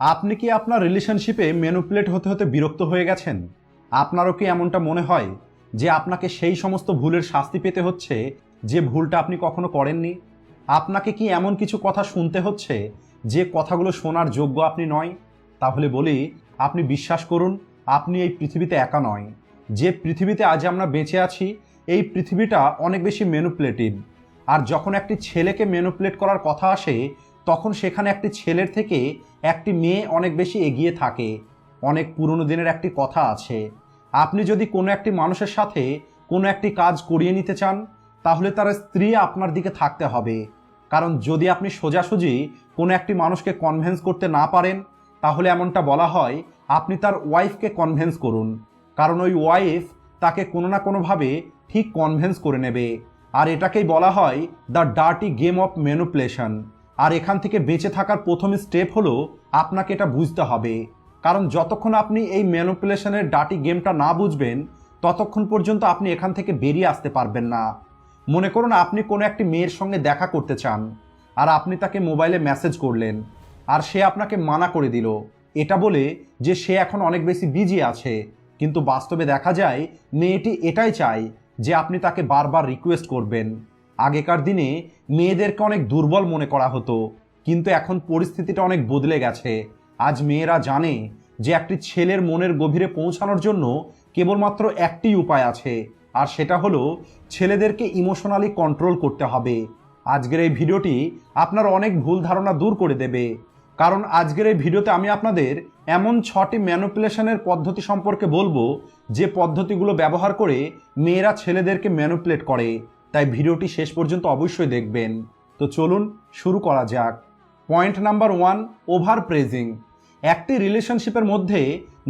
আপনি কি আপনার রিলেশনশিপে ম্যানুপুলেট হতে হতে বিরক্ত হয়ে গেছেন? আপনারও কি এমনটা মনে হয় যে আপনাকে সেই সমস্ত ভুলের শাস্তি পেতে হচ্ছে যে ভুলটা আপনি কখনো করেননি? আপনাকে কি এমন কিছু কথা শুনতে হচ্ছে যে কথাগুলো শোনার যোগ্য আপনি নয়? তাহলে বলি, আপনি বিশ্বাস করুন, আপনি এই পৃথিবীতে একা নয়। যে পৃথিবীতে আজ আমরা বেঁচে আছি, এই পৃথিবীটা অনেক বেশি ম্যানুপুলেটিভ আর যখন একটি ছেলেকে ম্যানুপুলেট করার কথা আসে তখন সেখানে একটি ছেলের থেকে একটি মেয়ে অনেক বেশি এগিয়ে থাকে। অনেক পুরনো দিনের একটি কথা আছে। আপনি যদি কোনো একটি মানুষের সাথে কোনো একটি কাজ করিয়ে নিতে চান, তাহলে তার স্ত্রী আপনার দিকে থাকতে হবে। কারণ যদি আপনি সোজাসুজি কোনো একটি মানুষকে কনভেন্স করতে না পারেন, তাহলে এমনটা বলা হয়, আপনি তার ওয়াইফকে কনভেন্স করুন। কারণ ওই ওয়াইফ তাকে কোনো না কোনোভাবে ঠিক কনভেন্স করে নেবে। আর এটাকেই বলা হয় the dirty game of manipulation আর এখান থেকে বেঁচে থাকার প্রথম স্টেপ হলো আপনাকে এটা বুঝতে হবে। কারণ যতক্ষণ আপনি এই ম্যানুপুলেশনের ডাটি গেমটা না বুঝবেন, ততক্ষণ পর্যন্ত আপনি এখান থেকে বেরিয়ে আসতে পারবেন না। মনে করুন আপনি কোনো একটি মেয়ের সঙ্গে দেখা করতে চান আর আপনি তাকে মোবাইলে মেসেজ করলেন আর সে আপনাকে মানা করে দিল। এটা বলে যে সে এখন অনেক বেশি বিজি আছে। কিন্তু বাস্তবে দেখা যায়, মেয়েটি এটাই চায় যে আপনি তাকে বারবার রিকোয়েস্ট করবেন। আগেকার দিনে মেয়েদেরকে অনেক দুর্বল মনে করা হতো, কিন্তু এখন পরিস্থিতিটা অনেক বদলে গেছে। আজ মেয়েরা জানে যে একটি ছেলের মনের গভীরে পৌঁছানোর জন্য কেবলমাত্র একটি উপায় আছে, আর সেটা হলো ছেলেদেরকে ইমোশনালি কন্ট্রোল করতে হবে। আজকের এই ভিডিওটি আপনার অনেক ভুল ধারণা দূর করে দেবে, কারণ আজকের এই ভিডিওতে আমি আপনাদের এমন ছটি ম্যানুপুলেশনের পদ্ধতি সম্পর্কে বলব, যে পদ্ধতিগুলো ব্যবহার করে মেয়েরা ছেলেদেরকে ম্যানুপুলেট করে। তাই ভিডিওটি শেষ পর্যন্ত অবশ্যই দেখবেন। তো চলুন শুরু করা যাক। Point number one over praising একটি রিলেশনশিপের মধ্যে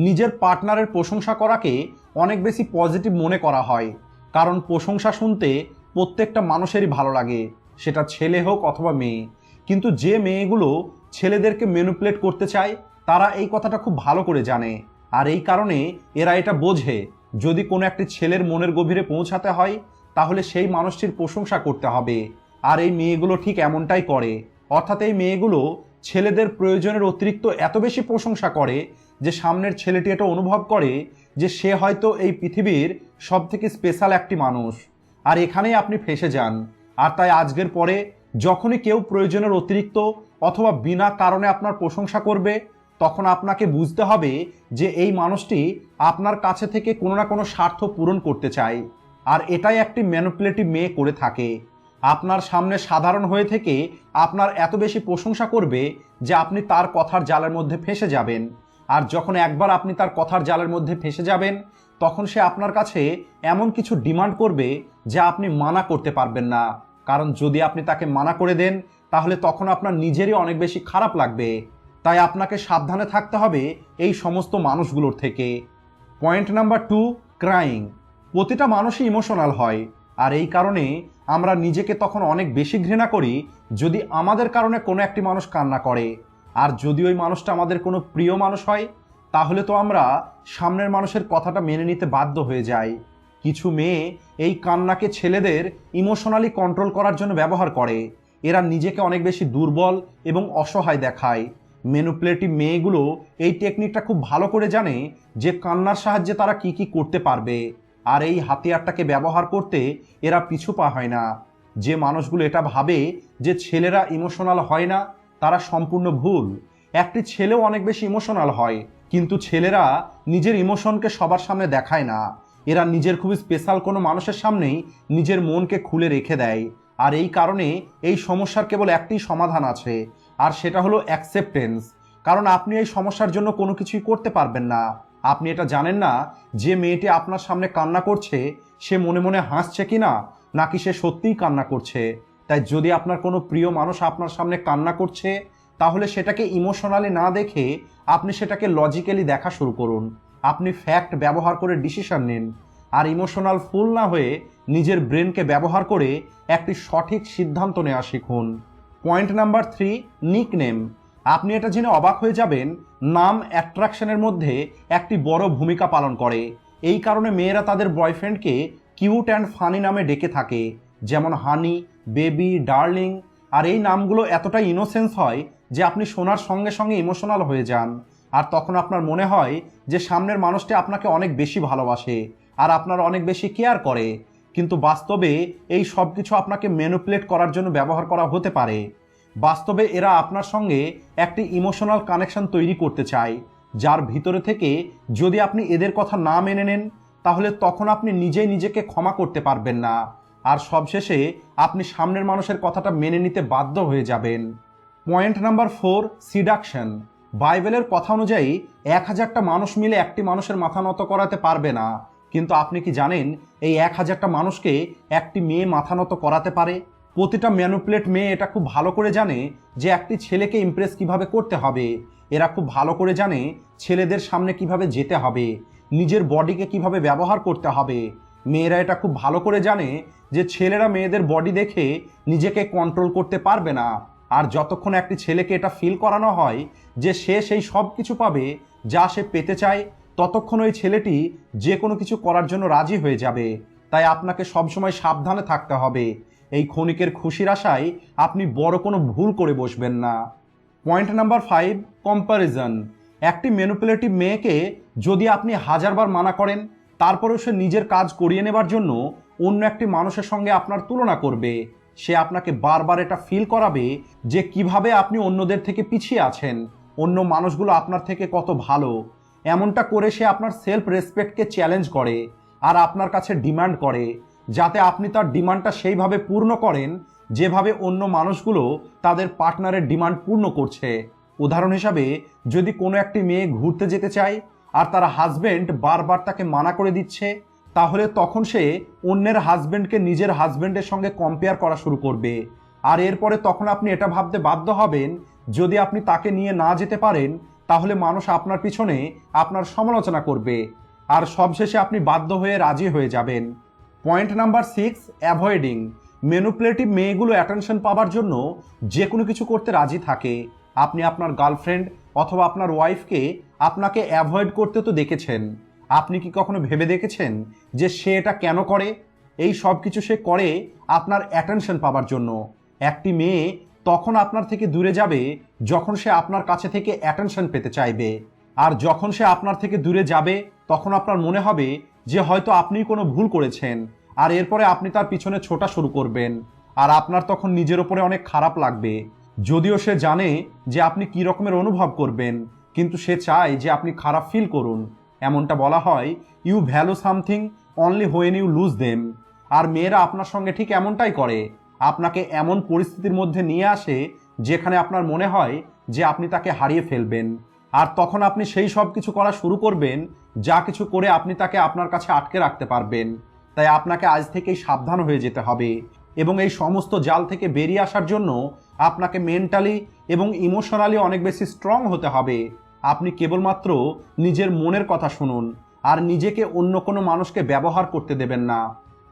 নিজের পার্টনারের প্রশংসা করাকে অনেক বেশি পজিটিভ মনে করা হয়। কারণ প্রশংসা শুনতে প্রত্যেকটা মানুষেরই ভালো লাগে, সেটা ছেলে হোক অথবা মেয়ে। কিন্তু যে মেয়েগুলো ছেলেদেরকে ম্যানুপুলেট করতে চায়, তারা এই কথাটা খুব ভালো করে জানে। আর এই কারণে এরা এটা বোঝে, যদি কোনো একটি ছেলের মনের গভীরে পৌঁছাতে হয় তাহলে সেই মানুষটির প্রশংসা করতে হবে। আর এই মেয়েগুলো ঠিক এমনটাই করে। অর্থাৎ এই মেয়েগুলো ছেলেদের প্রয়োজনের অতিরিক্ত এত বেশি প্রশংসা করে যে সামনের ছেলেটি এটা অনুভব করে যে সে হয়তো এই পৃথিবীর সব থেকে স্পেশাল একটি মানুষ। আর এখানেই আপনি ফেসে যান। আর তাই আজকের পরে যখনই কেউ প্রয়োজনের অতিরিক্ত অথবা বিনা কারণে আপনার প্রশংসা করবে, তখন আপনাকে বুঝতে হবে যে এই মানুষটি আপনার কাছে থেকে কোনো না কোনো স্বার্থ পূরণ করতে চায়। আর এটাই একটি ম্যানুপুলেটিভ মেয়ে করে থাকে। আপনার সামনে সাধারণ হয়ে থেকে আপনার এত বেশি প্রশংসা করবে যে আপনি তার কথার জালের মধ্যে ফেসে যাবেন। আর যখন একবার আপনি তার কথার জালের মধ্যে ফেসে যাবেন, তখন সে আপনার কাছে এমন কিছু ডিমান্ড করবে যা আপনি মানা করতে পারবেন না। কারণ যদি আপনি তাকে মানা করে দেন, তাহলে তখন আপনার নিজেরই অনেক বেশি খারাপ লাগবে। তাই আপনাকে সাবধানে থাকতে হবে এই সমস্ত মানুষগুলোর থেকে। পয়েন্ট নাম্বার টু ক্রাইং প্রতিটা মানুষই ইমোশনাল হয়। আর এই কারণে আমরা নিজেকে তখন অনেক বেশি ঘৃণা করি যদি আমাদের কারণে কোনো একটি মানুষ কান্না করে। আর যদি ওই মানুষটা আমাদের কোনো প্রিয় মানুষ হয়, তাহলে তো আমরা সামনের মানুষের কথাটা মেনে নিতে বাধ্য হয়ে যাই। কিছু মেয়ে এই কান্নাকে ছেলেদের ইমোশনালি কন্ট্রোল করার জন্য ব্যবহার করে। এরা নিজেকে অনেক বেশি দুর্বল এবং অসহায় দেখায়। মেনুপ্লেটিভ মেয়েগুলো এই টেকনিকটা খুব ভালো করে জানে যে কান্নার সাহায্যে তারা কি কি করতে পারবে। আর এই হাতিয়ারটাকে ব্যবহার করতে এরা পিছু পা হয় না। যে মানুষগুলো এটা ভাবে যে ছেলেরা ইমোশনাল হয় না, তারা সম্পূর্ণ ভুল। একটি ছেলেও অনেক বেশি ইমোশনাল হয়, কিন্তু ছেলেরা নিজের ইমোশনকে সবার সামনে দেখায় না। এরা নিজের খুবই স্পেশাল কোনো মানুষের সামনেই নিজের মনকে খুলে রেখে দেয়। আর এই কারণে এই সমস্যার কেবল একটি সমাধান আছে, আর সেটা হলো অ্যাকসেপ্টেন্স কারণ আপনি এই সমস্যার জন্য কোনো কিছুই করতে পারবেন না। আপনি এটা জানেন না যে মেয়েটি আপনার সামনে কান্না করছে, সে মনে মনে হাসছে কি না নাকি সে সত্যিই কান্না করছে? তাই যদি আপনার কোনো প্রিয় মানুষ আপনার সামনে কান্না করছে, তাহলে সেটাকে ইমোশনালি না দেখে আপনি সেটাকে লজিক্যালি দেখা শুরু করুন। আপনি ফ্যাক্ট ব্যবহার করে ডিসিশন নিন। আর ইমোশনাল ফুল না হয়ে নিজের ব্রেনকে ব্যবহার করে একটি সঠিক সিদ্ধান্ত নেওয়া শিখুন। Point number three nickname আপনি এটা জেনে অবাক হয়ে যাবেন, নাম অ্যাট্রাকশনের মধ্যে একটি বড় ভূমিকা পালন করে। এই কারণে মেয়েরা তাদের বয়ফ্রেন্ডকে কিউট অ্যান্ড ফানি নামে ডেকে থাকে, যেমন হানি, বেবি, ডার্লিং। আর এই নামগুলো এতটাই ইনোসেন্স হয় যে আপনি শোনার সঙ্গে সঙ্গে ইমোশনাল হয়ে যান। আর তখন আপনার মনে হয় যে সামনের মানুষটি আপনাকে অনেক বেশি ভালোবাসে আর আপনার অনেক বেশি কেয়ার করে। কিন্তু বাস্তবে এই সব কিছু আপনাকে ম্যানুপুলেট করার জন্য ব্যবহার করা হতে পারে। বাস্তবে এরা আপনার সঙ্গে একটি ইমোশনাল কানেকশন তৈরি করতে চায়, যার ভিতরে থেকে যদি আপনি এদের কথা না মেনে নেন, তাহলে তখন আপনি নিজেই নিজেকে ক্ষমা করতে পারবেন না। আর সবশেষে আপনি সামনের মানুষের কথাটা মেনে নিতে বাধ্য হয়ে যাবেন। Point number four, seduction. বাইবেলের কথা অনুযায়ী এক হাজারটা মানুষ মিলে একটি মানুষের মাথা নত করাতে পারবে না। কিন্তু আপনি কি জানেন, এই এক হাজারটা মানুষকে একটি মেয়ে মাথা নত করাতে পারে? প্রতিটা ম্যানুপ্লেট মেয়ে এটা খুব ভালো করে জানে যে একটি ছেলেকে ইমপ্রেস কীভাবে করতে হবে। এরা খুব ভালো করে জানে ছেলেদের সামনে কীভাবে যেতে হবে, নিজের বডিকে কীভাবে ব্যবহার করতে হবে। মেয়েরা এটা খুব ভালো করে জানে যে ছেলেরা মেয়েদের বডি দেখে নিজেকে কন্ট্রোল করতে পারবে না। আর যতক্ষণ একটি ছেলেকে এটা ফিল করানো হয় যে সে সেই সব কিছু পাবে, যা সে পেতে চায়, ততক্ষণ ওই ছেলেটি যে কোনো কিছু করার জন্য রাজি হয়ে যাবে। তাই আপনাকে সবসময় সাবধানে থাকতে হবে। এই ক্ষণিকের খুশির আশায় আপনি বড় কোনো ভুল করে বসবেন না। পয়েন্ট নাম্বার ফাইভ কম্প্যারিজন একটি ম্যানুপুলেটিভ মেয়েকে যদি আপনি হাজারবার মানা করেন, তারপরেও সে নিজের কাজ করিয়ে নেবার জন্য অন্য একটি মানুষের সঙ্গে আপনার তুলনা করবে। সে আপনাকে বারবার এটা ফিল করাবে যে কীভাবে আপনি অন্যদের থেকে পিছিয়ে আছেন। অন্য মানুষগুলো আপনার থেকে কত ভালো। এমনটা করে সে আপনার সেলফ রেসপেক্টকে চ্যালেঞ্জ করে আর আপনার কাছে ডিমান্ড করে। যাতে আপনি তার ডিমান্ডটা সেইভাবে পূর্ণ করেন যেভাবে অন্য মানুষগুলো তাদের পার্টনারের ডিমান্ড পূর্ণ করছে। উদাহরণ হিসাবে, যদি কোনো একটি মেয়ে ঘুরতে যেতে চায় আর তার হাজবেন্ড বারবার তাকে মানা করে দিচ্ছে, তাহলে তখন সে অন্যের হাজবেন্ডকে নিজের হাজবেন্ডের সঙ্গে কম্পেয়ার করা শুরু করবে। আর এরপরে তখন আপনি এটা ভাবতে বাধ্য হবেন, যদি আপনি তাকে নিয়ে না যেতে পারেন, তাহলে মানুষ আপনার পিছনে আপনার সমালোচনা করবে। আর সবশেষে আপনি বাধ্য হয়ে রাজি হয়ে যাবেন। Point number six avoiding manipulative মেয়েগুলো অ্যাটেনশন পাওয়ার জন্য যে কোনো কিছু করতে রাজি থাকে। আপনি আপনার গার্লফ্রেন্ড অথবা আপনার ওয়াইফকে আপনাকে অ্যাভয়েড করতে তো দেখেছেন। আপনি কি কখনো ভেবে দেখেছেন যে সে এটা কেন করে? এই সব কিছু সে করে আপনার অ্যাটেনশন পাওয়ার জন্য। একটি মেয়ে তখন আপনার থেকে দূরে যাবে যখন সে আপনার কাছে থেকে অ্যাটেনশন পেতে চাইবে। আর যখন সে আপনার থেকে দূরে যাবে, তখন আপনার মনে হবে যে হয়তো আপনিই কোনো ভুল করেছেন, আর এরপরে আপনি তার পিছনে ছোটা শুরু করবেন, আর আপনার তখন নিজের ওপরে অনেক খারাপ লাগবে। যদিও সে জানে যে আপনি কী রকমের অনুভব করবেন, কিন্তু সে চায় যে আপনি খারাপ ফিল করুন। এমনটা বলা হয় you value something only when you lose them আর মেয়েরা আপনার সঙ্গে ঠিক এমনটাই করে। আপনাকে এমন পরিস্থিতির মধ্যে নিয়ে আসে, যেখানে আপনার মনে হয় যে আপনি তাকে হারিয়ে ফেলবেন। আর তখন আপনি সেই সব কিছু করা শুরু করবেন, যা কিছু করে আপনি তাকে আপনার কাছে আটকে রাখতে পারবেন। তাই আপনাকে আজ থেকেই সাবধান হয়ে যেতে হবে এবং এই সমস্ত জাল থেকে বেরিয়ে আসার জন্য আপনাকে মেন্টালি এবং ইমোশনালি অনেক বেশি স্ট্রং হতে হবে। আপনি কেবলমাত্র নিজের মনের কথা শুনুন আর নিজেকে অন্য কোনো মানুষকে ব্যবহার করতে দেবেন না।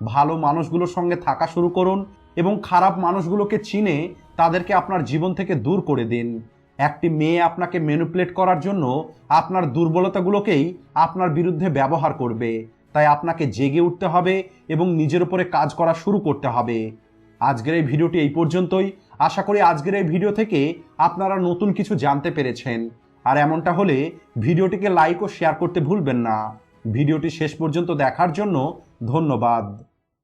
ভালো মানুষগুলোর সঙ্গে থাকা শুরু করুন এবং খারাপ মানুষগুলোকে চিনে তাদেরকে আপনার জীবন থেকে দূর করে দিন। একটি মেয়ে আপনাকে ম্যানুপুলেট করার জন্য আপনার দুর্বলতাগুলোকেই আপনার বিরুদ্ধে ব্যবহার করবে। তাই আপনাকে জেগে উঠতে হবে এবং নিজের উপরে কাজ করা শুরু করতে হবে। আজকের এই ভিডিওটি এই পর্যন্তই। আশা করি আজকের এই ভিডিও থেকে আপনারা নতুন কিছু জানতে পেরেছেন। আর এমনটা হলে ভিডিওটিকে লাইক ও শেয়ার করতে ভুলবেন না। ভিডিওটি শেষ পর্যন্ত দেখার জন্য ধন্যবাদ।